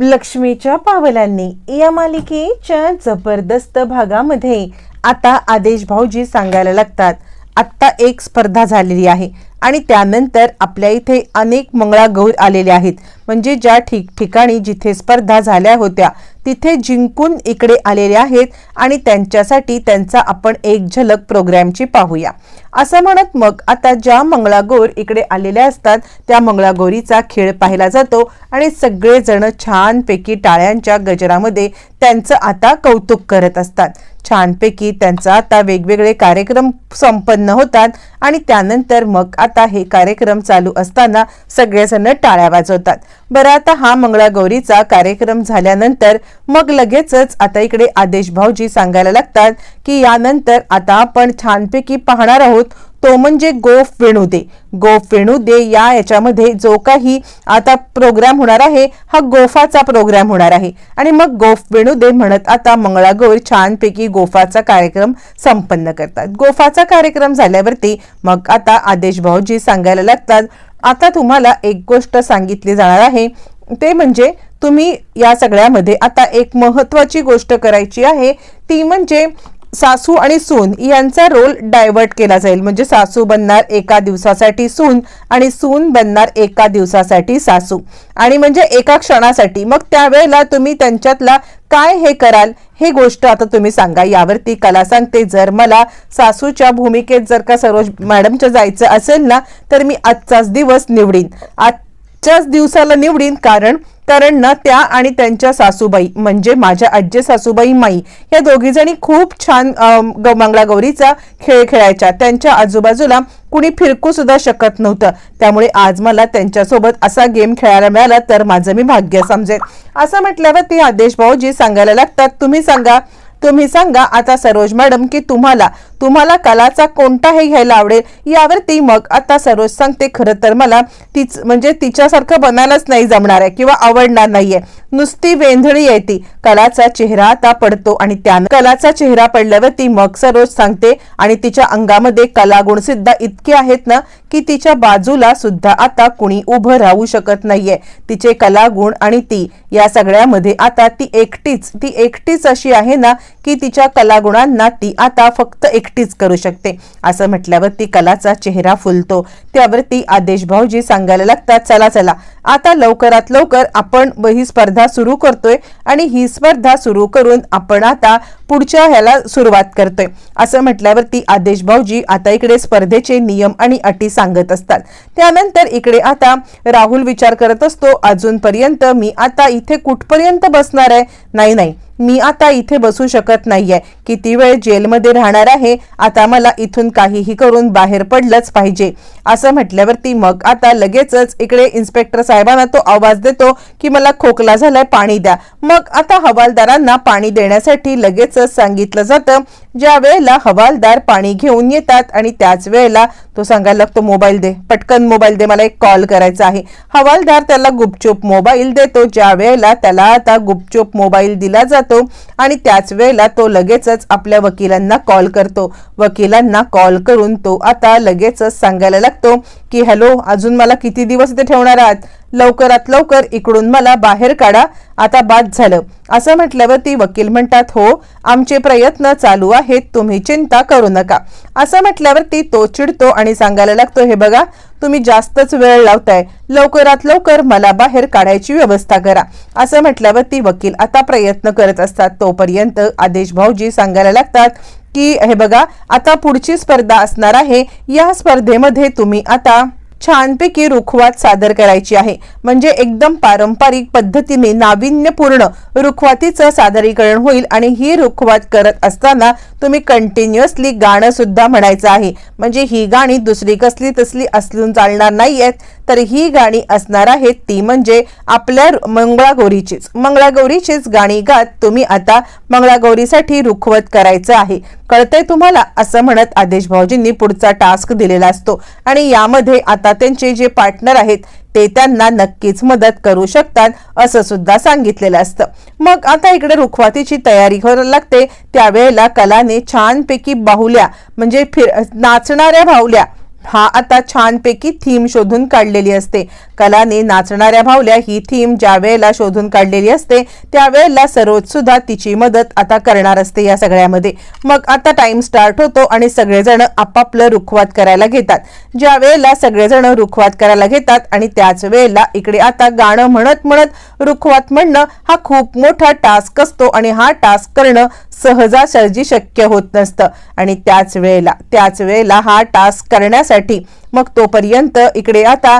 लक्ष्मीच्या पावलांनी या मालिकेच्या जबरदस्त भागामध्ये आता आदेश भाऊजी सांगायला लागतात. आत्ता एक स्पर्धा झालेली आहे आणि त्यानंतर आपल्या इथे अनेक मंगळागौर आलेले आहेत. म्हणजे ज्या ठिकठिकाणी जिथे स्पर्धा झाल्या होत्या तिथे जिंकून इकडे आलेले आहेत आणि त्यांच्यासाठी त्यांचा आपण एक झलक प्रोग्रॅमची पाहूया. असं म्हणत मग आता ज्या मंगळागौर इकडे आलेल्या असतात त्या मंगळागौरीचा खेळ पाहिला जातो आणि सगळेजण छानपैकी टाळ्यांच्या गजरामध्ये त्यांचं आता कौतुक करत असतात. छानपैकी त्यांचा आता वेगवेगळे कार्यक्रम संपन्न होतात आणि त्यानंतर मग आता हे कार्यक्रम चालू असताना सगळेजण टाळ्या वाजवतात. बरं आता हा मंगळागौरीचा कार्यक्रम झाल्यानंतर मग लगेचच आता इकडे आदेश भाऊजी सांगायला लागतात की यानंतर आता आपण छानपैकी पाहणार आहोत तो म्हणजे गोफ वेणू दे गोफ वेणुदे या याच्यामध्ये जो काही आता प्रोग्राम होणार आहे हा गोफाचा प्रोग्राम होणार आहे. आणि मग गोफ वेणुदे म्हणत आता मंगळागौर छानपैकी गोफाचा कार्यक्रम संपन्न करतात. गोफाचा कार्यक्रम झाल्यावरती मग आता आदेश भाऊजी सांगायला लागतात आता तुम्हाला एक गोष्ट सांगितली जाणार आहे. ते म्हणजे तुम्ही या सगळ्यामध्ये आता एक महत्वाची गोष्ट करायची आहे. ती म्हणजे सासू आणि सून यांचा रोल डायव्हर्ट केला जाईल. म्हणजे सासू बनणार एका दिवसासाठी सून आणि सून बनणार एका दिवसासाठी सासू. आणि म्हणजे एका क्षणासाठी. मग त्यावेळेला तुम्ही त्यांच्यातला काय हे कराल हे गोष्ट आता तुम्ही सांगा. यावरती कला सांगते. जर मला सासूच्या भूमिकेत जर का सरोज मॅडमच्या जायचं असेल ना तर मी आजचाच दिवस निवडीन. आजच्याच दिवसाला निवडीन. कारण कारण ना त्या आणि त्यांच्या सासूबाई म्हणजे माझ्या आजी सासूबाई माई या दोघी जणी खूप छान अं, ग- मंगळागौरीचा खेळ खेळायच्या. त्यांच्या आजूबाजूला कुणी फिरकू सुद्धा शकत नव्हतं. त्यामुळे आज मला त्यांच्यासोबत असा गेम खेळायला मिळाला तर माझं मी भाग्य समजेल असं म्हटल्यावर ते आदेश भाऊजी सांगायला लागतात तुम्ही सांगा तुम्ही सांगा आता सरोज मॅडम की तुम्हाला तुम्हाला कलाचा कोणता हे घ्यायला आवडेल यावरती मग आता सरोज सांगते. खरं तर मला तीच म्हणजे तिच्यासारखं बनायलाच नाही जमणार आहे किंवा आवडणार नाहीये. नुसती वेंधळी आहे ती. कलाचा चेहरा आता पडतो आणि त्यानं कलाचा चेहरा पडल्यावरती मग सरोज सांगते. आणि तिच्या अंगामध्ये कलागुण सुद्धा इतके आहेत ना की तिच्या बाजूला सुद्धा आता कुणी उभं राहू शकत नाहीये. तिचे कलागुण आणि ती या सगळ्यामध्ये आता ती एकटीच ती एकटीच अशी आहे ना की तिच्या कलागुणांना ती आता फक्त एकटीच करू शकते. असं म्हटल्यावर ती कलाचा चेहरा फुलतो. त्यावरती आदेश भाऊजी सांगायला लागतात चला चला. आता लवकरात लवकर आपण ही स्पर्धा सुरू करतोय आणि ही स्पर्धा सुरू करून आपण आता पुढच्या ह्याला सुरुवात करतोय. असं म्हटल्यावरती आदेश भाऊजी आता इकडे स्पर्धेचे नियम आणि अटी सांगत असतात. त्यानंतर इकडे आता राहुल विचार करत असतो अजूनपर्यंत मी आता इथे कुठपर्यंत बसणार आहे? नाही नाही. मी आता इथे बसू शकत नाहीये. किती वेळ जेलमध्ये राहणार आहे आता मला इथून काहीही करून बाहेर पडलंच पाहिजे. असं म्हटल्यावरती मग आता लगेचच इकडे इन्स्पेक्टर साहेबांना तो आवाज देतो की मला खोकला झालाय पाणी द्या. मग आता हवालदारांना पाणी देण्यासाठी लगेचच सांगितलं जातं. ज्या वेळेला हवालदार पाणी घेऊन येतात आणि त्याच वेळेला तो सांगायला लागतो मोबाईल दे पटकन मोबाईल दे मला एक कॉल करायचा आहे. हवालदार त्याला गुपचूप मोबाईल देतो ज्या वेळेला त्याला आता गुपचूप मोबाईल दिला जातो आणि त्याच वेळेला तो लगेचच आपल्या वकिलांना कॉल करतो. वकिलांना कॉल करून तो आता लगेचच सांगायला लागतो की हॅलो अजून मला किती दिवस इथे ठेवणार आहात? लवकरात लवकर इकडून मला बाहेर काढा आता बाद झालं. असं म्हटल्यावर ती वकील म्हणतात हो आमचे प्रयत्न चालू आहेत तुम्ही चिंता करू नका. असं म्हटल्यावर ती तो चिडतो आणि सांगायला लागतो हे बघा तुम्ही जास्तच वेळ लावताय लवकरात लवकर मला बाहेर काढायची व्यवस्था करा. असं म्हटल्यावर ती वकील आता प्रयत्न करत असतात. तोपर्यंत आदेश भाऊजी सांगायला लागतात की हे बघा आता पुढची स्पर्धा असणार आहे. या स्पर्धेमध्ये तुम्ही आता छानपैकी रुखवात सादर करायची आहे. म्हणजे एकदम पारंपरिक पद्धतीने नाविन्यपूर्ण रुखवातीचं सादरीकरण होईल आणि ही रुखवात करत असताना तुम्ही कंटिन्युअसली गाणं सुद्धा म्हणायचं आहे. म्हणजे ही गाणी दुसरी कसली तसली असलून चालणार नाही आहेत तर ही गाणी असणार आहेत. ती म्हणजे आपल्या रु- मंगळागौरीचीच. मंगळागौरीचीच गाणी गात तुम्ही आता मंगळागौरीसाठी रुखवत करायचं आहे. कळतंय तुम्हाला? असं म्हणत आदेश भाऊजींनी पुढचा टास्क दिलेला असतो. आणि यामध्ये आता त्यांचे जे पार्टनर आहेत ते त्यांना नक्कीच मदत करू शकतात असं सुद्धा सांगितलेलं असतं. मग आता इकडे रुखवातीची तयारी करायला लागते. त्यावेळेला कलाने छानपैकी बाहुल्या म्हणजे फिर नाचणाऱ्या बाहुल्या हा आता छानपैकी थीम शोधून काढलेली असते. कलाने नाचणाऱ्या भावल्या ही थीम ज्या वेळेला शोधून काढलेली असते त्यावेळेला सरोज सुद्धा तिची मदत आता करणार असते या सगळ्यामध्ये. मग आता टाइम स्टार्ट होतो आणि सगळेजण आपापलं रुखवात करायला घेतात. ज्या वेळेला सगळेजण रुखवात करायला घेतात आणि त्याच वेळेला इकडे आता गाणं म्हणत म्हणत रुखवात म्हणणं हा खूप मोठा टास्क असतो आणि हा टास्क करणं सहजासहजी शक्य होत नसतं. आणि त्याच वेळेला त्याच वेळेला हा टास्क करण्यासाठी मग तोपर्यंत इकडे आता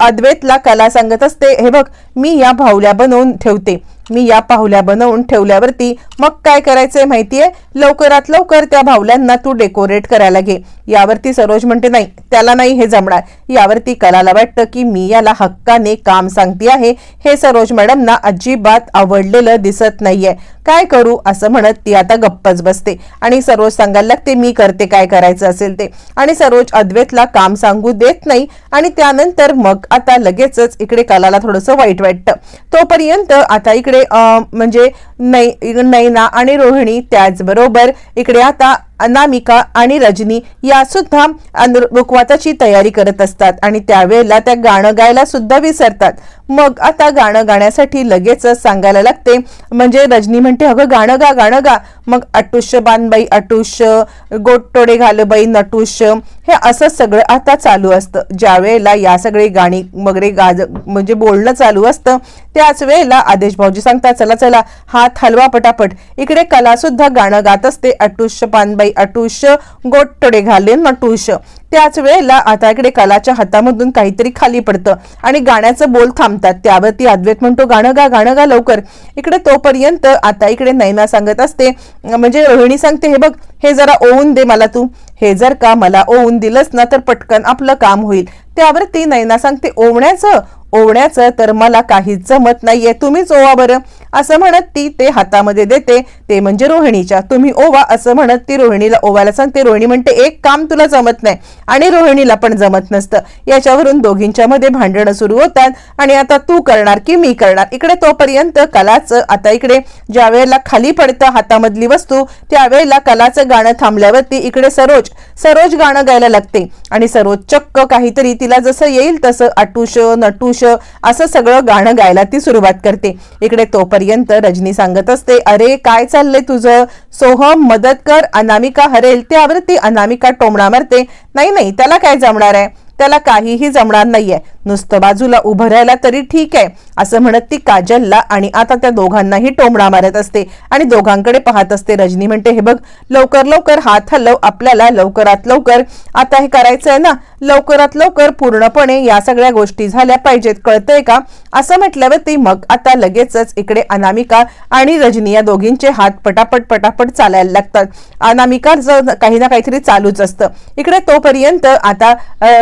अद्वैतला कला सांगत असते हे बघ मी या भावल्या बनवून ठेवते. मी या पाहुल्या बनवून ठेवल्यावरती मग काय करायचंय माहितीये? लवकरात लवकर त्या भावल्यांना तू डेकोरेट करायला घे. यावरती सरोज म्हणते नाही त्याला नाही हे जमणार. यावरती कलाला वाटतं की मी याला हक्काने काम सांगते आहे. हे सरोज मॅडमना अजिबात आवडलेलं दिसत नाहीये. काय करू? असं म्हणत ती आता गप्पच बसते. आणि सरोज सांगायला लागते मी करते काय करायचं असेल ते. आणि सरोज अद्वैतला काम सांगू देत नाही. आणि त्यानंतर मग आता लगेचच इकडे कलाला थोडंसं वाईट वाटतं. तोपर्यंत आता इकडे म्हणजे नै नैना आणि रोहिणी त्याचबरोबर इकडे आता अनामिका आणि रजनी या सुद्धा रुखवाताची तयारी करत असतात आणि त्यावेळेला त्या गाणं गायला सुद्धा विसरतात. मग आता गाणं गाण्यासाठी लगेचच सांगायला लागते म्हणजे रजनी म्हणते अगं गाणं गा गाणं गा. मग अटुष्य बानबाई अटुष्य गोटटोडे घालबाई नटुष्य हे असं सगळं आता चालू असतं. ज्या वेळेला या सगळे गाणी वगैरे गाज म्हणजे बोलणं चालू असतं त्याच वेळेला आदेश भाऊजी सांगतात चला चला हात हलवा पटापट. इकडे कलासुद्धा गाणं गात असते. अटुष्य पानबाई अटुष्य गोटडे घालेन नटुष्य त्याच वेळेला आता इकडे कलाच्या हातामधून काहीतरी खाली पडतं आणि गाण्याचं बोल थांबतात. त्यावरती अद्वैत म्हणतो गाणं गा गाणं गा लवकर. इकडे तोपर्यंत आता इकडे नैना सांगत असते म्हणजे रोहिणी सांगते हे बघ हे जरा ओवून दे मला तू. हे जर का मला ओवून दिलंस ना तर पटकन आपलं काम होईल. त्यावरती नैना सांगते ओवण्याचं? ओवण्याचं? तर मला काहीच जमत नाहीये. तुम्हीच ओवा बरं. असं म्हणत ती ते हातामध्ये देते. ते म्हणजे रोहिणीच्या. तुम्ही ओवा. असं म्हणत ती रोहिणीला ओवायला सांगते. रोहिणी म्हणते एक काम तुला जमत नाही. आणि रोहिणीला पण जमत नसतं. याच्यावरून दोघींच्या मध्ये भांडणं सुरू होतात. आणि आता तू करणार की मी करणार? इकडे तोपर्यंत कलाचं आता इकडे ज्या वेळेला खाली पडतं हातामधली वस्तू त्यावेळेला कलाचं गाणं थांबल्यावरती इकडे सरोज सरोज गाणं गायला लागते. आणि सरोज चक्क काहीतरी तिला जसं येईल तसं अटुश नटुष असं सगळं गाणं गायला ती सुरुवात करते. इकडे तोपर्यंत रजनी सांगत असते अरे काय चाललंय तुझं? सोहम मदत कर अनामिका हरेल त्यावर ती अनामिका टोमणा मारते. नाही नाही त्याला काय जमणार आहे? त्याला काहीही जमणार नाहीये. नुसतं बाजूला उभं राहायला तरी ठीक आहे असं म्हणत ती काजलला आणि आता त्या दोघांनाही टोमडा मारत असते. आणि दोघांकडे पाहत असते रजनी म्हणते हे बघ लवकर लवकर हात हलव आपल्याला लवकरात लवकर आता हे करायचं आहे ना लवकरात लवकर पूर्णपणे या सगळ्या गोष्टी झाल्या पाहिजेत कळतंय का? असं म्हटल्यावरती मग आता लगेचच इकडे अनामिका आणि रजनी या दोघींचे हात पटापट पटापट चालायला लागतात. अनामिकाचं काही ना काहीतरी चालूच असतं. इकडे तोपर्यंत आता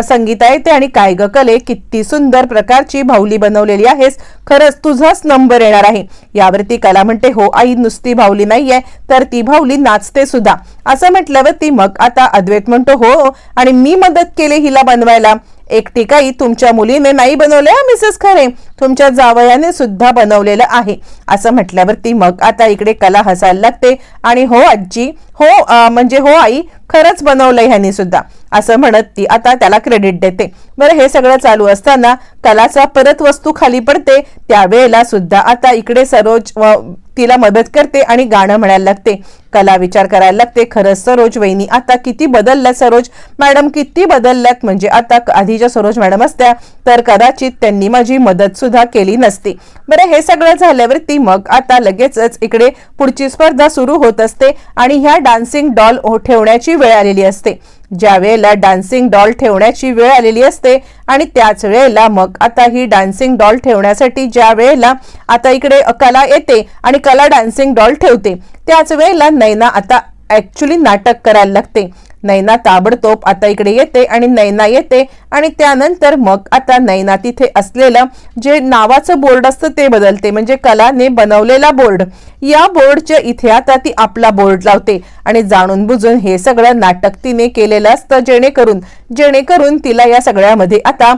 संगीता येते आणि काय ग कले किती सुंदर प्रकारची भाऊली बनवलेली आहेस. खरंच तुझाच नंबर येणार आहे. यावरती कला म्हणते हो आई नुसती भाऊली नाहीये तर ती भाऊली नाचते सुद्धा. असं म्हटल्यावरती मग आता अद्वैत म्हणतो हो, हो आणि मी मदत केली हिला बनवायला. एकटी काही तुमच्या मुलीने नाही बनवले मिसेस खरे? तुमच्या जावयाने सुद्धा बनवलेलं आहे. असं म्हटल्यावरती मग आता इकडे कला हसायला लागते आणि हो आजी हो म्हणजे हो आई खरंच बनवलंय ह्यानी सुद्धा. असं म्हणत ती आता त्याला क्रेडिट देते. बरं हे सगळं चालू असताना कलाचा परत वस्तू खाली पडते त्यावेळेला सुद्धा आता इकडे सरोज व तिला मदत करते आणि गाणं म्हणायला लागते. कला विचार करायला लागते. खरंच सरोज वहिनी आता किती बदलल्यात सरोज? मॅडम किती बदलल्यात? म्हणजे आता आधीच्या सरोज मॅडम असत्या तर कदाचित त्यांनी माझी मदत सुद्धा केली नसती. बरं हे सगळं झाल्यावरती मग आता लगेचच इकडे पुढची स्पर्धा सुरू होत असते आणि ह्या डान्सिंग डॉल ठेवण्याची वेळ आलेली असते. ज्या वेळेला डान्सिंग डॉल ठेवण्याची वेळ आलेली असते आणि त्याच वेळेला मग आता ही डान्सिंग डॉल ठेवण्यासाठी ज्या वेळेला आता इकडे कला येते आणि कला डान्सिंग डॉल ठेवते त्याच वेळेला नैना आता ऍक्च्युली नाटक करायला लागते. नैना ताबडतोब आता इकडे येते आणि नैना येते आणि त्यानंतर मग आता नैना तिथे असलेलं जे नावाचं बोर्ड असतं ते बदलते. म्हणजे कलाने बनवलेला बोर्ड. या बोर्डच्या इथे आता ती आपला बोर्ड लावते आणि जाणून बुजून हे सगळं नाटक तिने केलेलं असतं जेणेकरून जेणेकरून तिला या सगळ्यामध्ये आता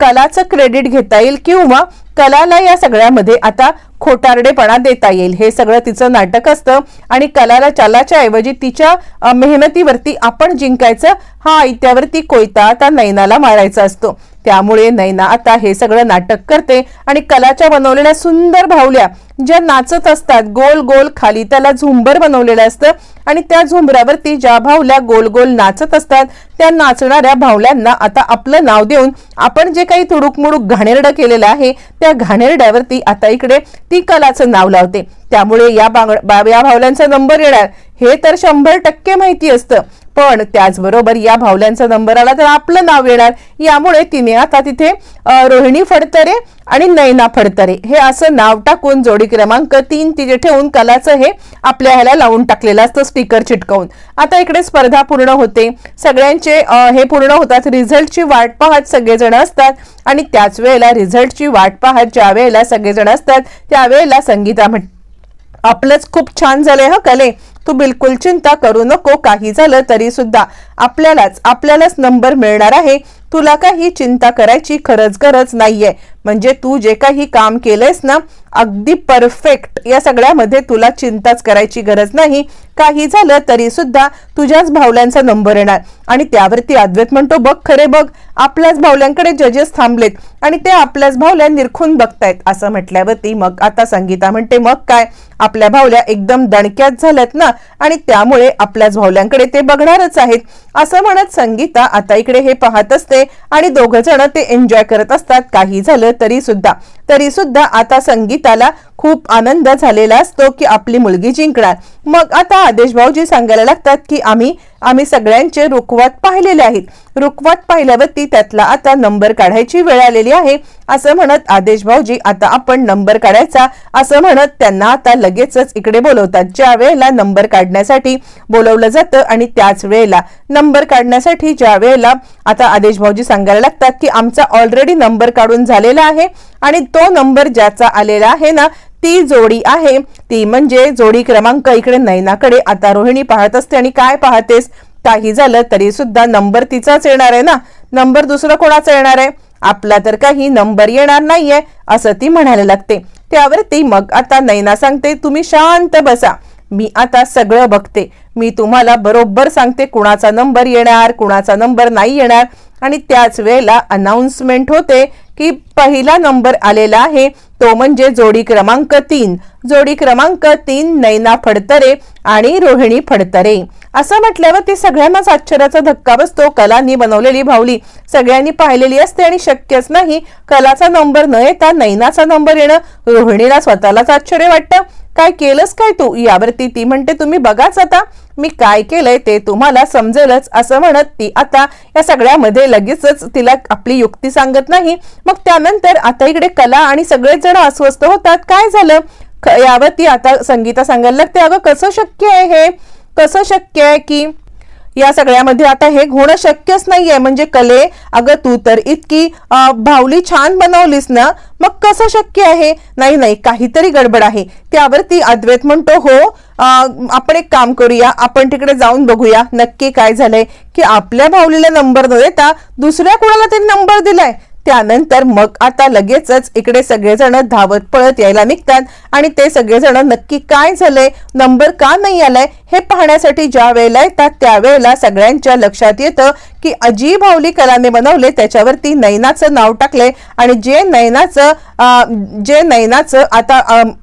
कलाचं क्रेडिट घेता येईल किंवा कलाला या सगळ्यामध्ये आता खोटारडेपणा देता येईल. हे सगळं तिचं नाटक असतं आणि कलाला चालाच्या ऐवजी तिच्या मेहनतीवरती आपण जिंकायचं हा ऐत्यावरती कोयता आता नैनाला मारायचा असतो. त्यामुळे नैना आता हे सगळं नाटक करते आणि कलाच्या बनवलेल्या सुंदर भावल्या ज्या नाचत असतात गोल गोल खाली त्याला झुंबर बनवलेलं असतं आणि त्या झुंबरावरती ज्या भावल्या गोल गोल नाचत असतात त्या नाचणाऱ्या भावल्यांना आता आपलं नाव देऊन आपण जे काही तुडुक मुडूक घाणेरडं केलेलं आहे त्या घाणेरड्यावरती आता इकडे ती कलाचं नाव लावते. त्यामुळे या बांग- बा- या भावल्यांचा नंबर येणार. हे तर शंभर टक्के माहिती असतं. पण त्याचबरोबर या भावल्यांचा नंबर आला तर आपलं नाव येणार. यामुळे तिने आता तिथे रोहिणी फडतरे आणि नैना फडतरे हे असं नाव टाकून जोडी क्रमांक तीन तिथे ठेवून कलाचं हे आपल्या ह्याला लावून टाकलेलं असतं स्टिकर चिटकवून. आता इकडे स्पर्धा पूर्ण होते. सगळ्यांचे हे पूर्ण होतात. रिझल्टची वाट पाहत सगळेजण असतात आणि त्याच वेळेला रिझल्टची वाट पाहत ज्या वेळेला सगळेजण असतात त्यावेळेला संगीता म्हण आपलंच खूप छान झालंय ह कले. तू बिलकुल चिंता करू नको. काही झालं तरी सुद्धा आपल्यालाच आपल्यालाच नंबर मिळणार आहे. तुला काही चिंता करायची खरंच गरज नाहीये. म्हणजे तू जे काही काम केलंयस ना अगदी परफेक्ट या सगळ्यामध्ये तुला चिंताच करायची गरज नाही. काही झालं तरी सुद्धा तुझ्याच भावल्यांचा नंबर येणार. आणि त्यावरती अद्वैत म्हणतो बघ खरे बघ आपल्याच भावल्यांकडे जजेस थांबलेत आणि ते आपल्याच भावल्या निरखून बघतायत. असं म्हटल्यावरती मग आता संगीता म्हणते मग काय? आपल्या भावल्या एकदम दणक्यात झाल्यात ना आणि त्यामुळे आपल्याच भावल्यांकडे ते बघणारच आहेत. असं म्हणत संगीता आता इकडे हे पाहत असते. आणि दोघ जण ते एन्जॉय करत असतात. काही झालं तरी सुद्धा. तरी सुद्धा आता संगीताला खूप आनंद झालेला असतो की आपली मुलगी जिंकणार. मग आता आदेश भाऊजी सांगायला लागतात की आम्ही आम्ही सगळ्यांचे रुखवात पाहिलेले आहेत. रुखवात पाहिल्यावरती त्यातला आता नंबर काढायची वेळ आलेली आहे असं म्हणत आदेश भाऊजी आता आपण नंबर काढायचा असं म्हणत त्यांना आता लगेचच इकडे बोलवतात. ज्या वेळेला नंबर काढण्यासाठी बोलवलं जातं आणि त्याच वेळेला नंबर काढण्यासाठी ज्या वेळेला आता आदेश भाऊजी सांगायला लागतात की आमचा ऑलरेडी नंबर काढून झालेला आहे आणि तो नंबर ज्याचा आलेला आहे ना ती जोडी आहे. ती म्हणजे जोडी क्रमांक इकडे नैनाकडे. आता रोहिणी पाहत असते आणि काय पाहतेस? काही झालं तरी सुद्धा नंबर तिचाच येणार आहे ना? नंबर दुसरं कोणाचा येणार आहे? आपला तर काही नंबर येणार नाहीये असं ती म्हणायला लागते. त्यावर ती मग आता नैना सांगते तुम्ही शांत बसा. मी आता सगळं बघते. मी तुम्हाला बरोबर सांगते कुणाचा नंबर येणार कुणाचा नंबर नाही येणार. आणि त्याच वेळेला अनाउन्समेंट होते. की पहिला नंबर आलेला आहे तो म्हणजे जोडी क्रमांक तीन. जोडी क्रमांक तीन नैना फडतरे आणि रोहिणी फडतरे. असं म्हटल्यावर ते सगळ्यांनाच आश्चर्याचा धक्का बसतो. कलांनी बनवलेली भावली सगळ्यांनी पाहिलेली असते आणि शक्यच नाही कलाचा नंबर न येता नैनाचा नंबर येणं रोहिणीला स्वतःलाच आश्चर्य वाटतं. काय केलंस काय तू? यावरती ती म्हणते तुम्ही बघाच आता. मी काय केलंय ते तुम्हाला समजेलच. असं म्हणत ती आता या सगळ्यामध्ये लगेचच तिला आपली युक्ती सांगत नाही. मग त्यानंतर आता इकडे कला आणि सगळेच जण अस्वस्थ होतात. काय झालं? ख- यावरती आता संगीता सांगायला लागते अगं कसं शक्य आहे हे? कसं शक्य आहे की या सगळ्यामध्ये आता हे होणं शक्यच नाहीये. म्हणजे कले अगं तू तर इतकी भावली छान बनवलीस ना मग कसं शक्य आहे? नाही नाही काहीतरी गडबड आहे. त्यावरती अद्वैत म्हणतो हो आपण एक काम करूया आपण तिकडे जाऊन बघूया नक्की काय झालंय. की आपल्या भावलीला नंबर न देता दुसऱ्या कोणाला तरी नंबर दिलाय. त्यानंतर मग आता लगेचच इकडे सगळेजण धावत पळत यायला निघतात. आणि ते सगळेजण नक्की काय झालंय? नंबर का नाही आलाय? हे पाहण्यासाठी ज्या वेळेला येतात त्यावेळेला सगळ्यांच्या लक्षात येतं की अजी भावली कलाने बनवले त्याच्यावरती नैनाचं नाव टाकले. आणि जे नैनाचं जे नैनाचं आता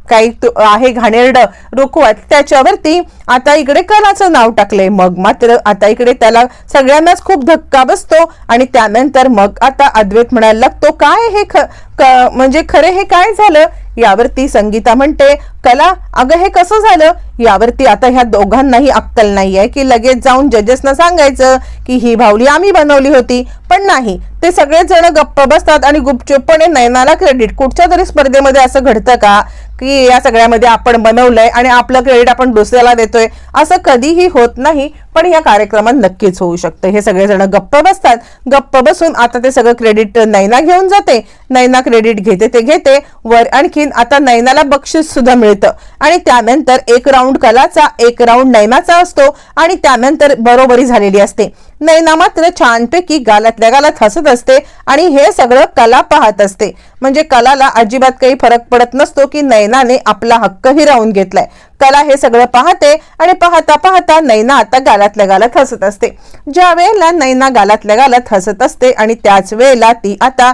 काही आहे घाणेरडं रुखवत त्याच्यावरती आता इकडे कलाचं नाव टाकले. मग मात्र आता इकडे त्याला सगळ्यांनाच खूप धक्का बसतो आणि त्यानंतर मग आता अद्वैत म्हणायला लागतो काय हे ख म्हणजे खरे हे काय झालं? यावरती संगीता म्हणते कला अगं हे कसं झालं? यावरती आता ह्या दोघांनाही अक्कल नाहीये की लगेच जाऊन जजेसना सांगायचं की ही भावली आम्ही बनवली होती. पण नाही ते सगळेच जण गप्प बसतात आणि गुपचूपपणे नयनाला क्रेडिट कुठच्या तरी स्पर्धेमध्ये असं घडतं का? की या सगळ्यामध्ये आपण बनवलंय आणि आपलं क्रेडिट आपण दुसऱ्याला देतोय. असं कधीही होत नाही पण या कार्यक्रमात नक्कीच होऊ शकतं. हे सगळेजण गप्प बसतात. गप्प बसून आता ते सगळं क्रेडिट नैना घेऊन जाते. नैना क्रेडिट घेते ते घेते. वर आणखीन आता नैनाला बक्षीस सुद्धा मिळतं. आणि त्यानंतर एक राऊंड कलाचा एक राऊंड नैनाचा असतो आणि त्यानंतर बरोबरी झालेली असते. नैना मात्र छानपैकी गालातल्या गालात हसत असते आणि हे सगळं कला पाहत असते. म्हणजे कलाला अजिबात काही फरक पडत नसतो की नैनाने आपला हक्क हिरावून घेतलाय. कला हे सगळं पाहते आणि पाहता पाहता नैना आता गालातल्या गालात हसत असते. ज्या वेळेला नैना गालातल्या गालात हसत असते आणि त्याच वेळेला ती आता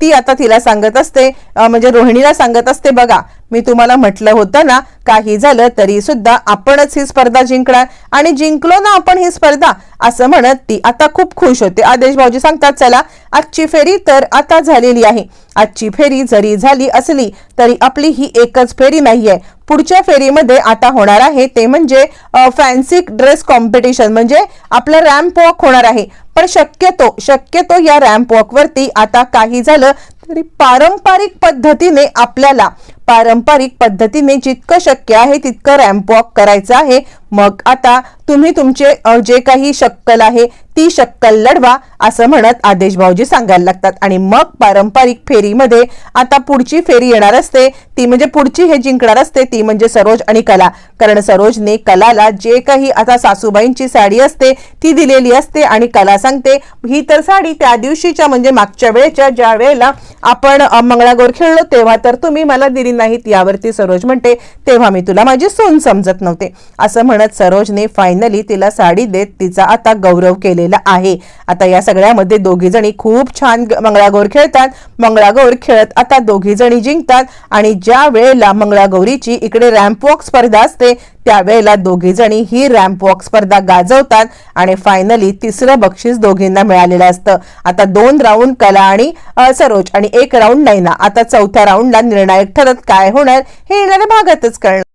ती आता तिला सांगत असते म्हणजे रोहिणीला सांगत असते बघा मी तुम्हाला म्हटलं होतं ना काही झालं तरी सुद्धा आपणच ही स्पर्धा जिंकणार. आणि जिंकलो ना आपण ही स्पर्धा. असं म्हणत ती आता खूप खुश होते. आदेश भाऊजी सांगतात चला आजची फेरी तर आता झालेली आहे. आजची फेरी जरी झाली असली तरी आपली ही एकच फेरी नाहीये. पुढच्या फेरीमध्ये आता होणार आहे ते म्हणजे फॅन्सी ड्रेस कॉम्पिटिशन म्हणजे आपलं रॅम्प वॉक होणार आहे. पण शक्यतो शक्यतो या रॅम्प वॉक वरती आता काही झालं तरी पारंपरिक पद्धतीने आपल्याला पारंपरिक पद्धतीने जितकं शक्य आहे तितकं रॅम्प वॉक करायचं आहे. मग आता तुम्ही तुमचे जे काही शक्कल आहे ती शक्कल लढवा असं म्हणत आदेश भाऊजी सांगायला लागतात. आणि मग पारंपरिक फेरीमध्ये आता पुढची फेरी येणार असते. ती म्हणजे पुढची हे जिंकणार असते ती म्हणजे सरोज आणि कला. कारण सरोजने कलाला जे काही आता सासूबाईंची साडी असते ती दिलेली असते आणि कला सांगते. ही तर साडी त्या दिवशीच्या म्हणजे मागच्या वेळेच्या ज्या वेळेला आपण मंगळागौर खेळलो तेव्हा तर तुम्ही मला दिली नाहीत यावरती सरोज म्हणते तेव्हा मी तुला माझी सून समजत नव्हते. असं म्हणत सरोजने फायनली तिला साडी देत तिचा आता गौरव केलेला आहे. आता या सगळ्यामध्ये दोघी जणी खूप छान मंगळागौर खेळतात. मंगळागौर खेळत आता दोघी जणी जिंकतात. आणि ज्या वेळेला मंगळागौरीची इकडे रॅम्प वॉक स्पर्धा असते त्यावेळेला दोघी जणी ही रॅम्प वॉक स्पर्धा गाजवतात आणि फायनली तिसरं बक्षीस दोघींना मिळालेलं असतं. आता दोन राऊंड कला आणि सरोज आणि एक राऊंड नैना. आता चौथ्या राऊंडला निर्णायक ठरत काय होणार हे येणाऱ्या भागातच कळणार.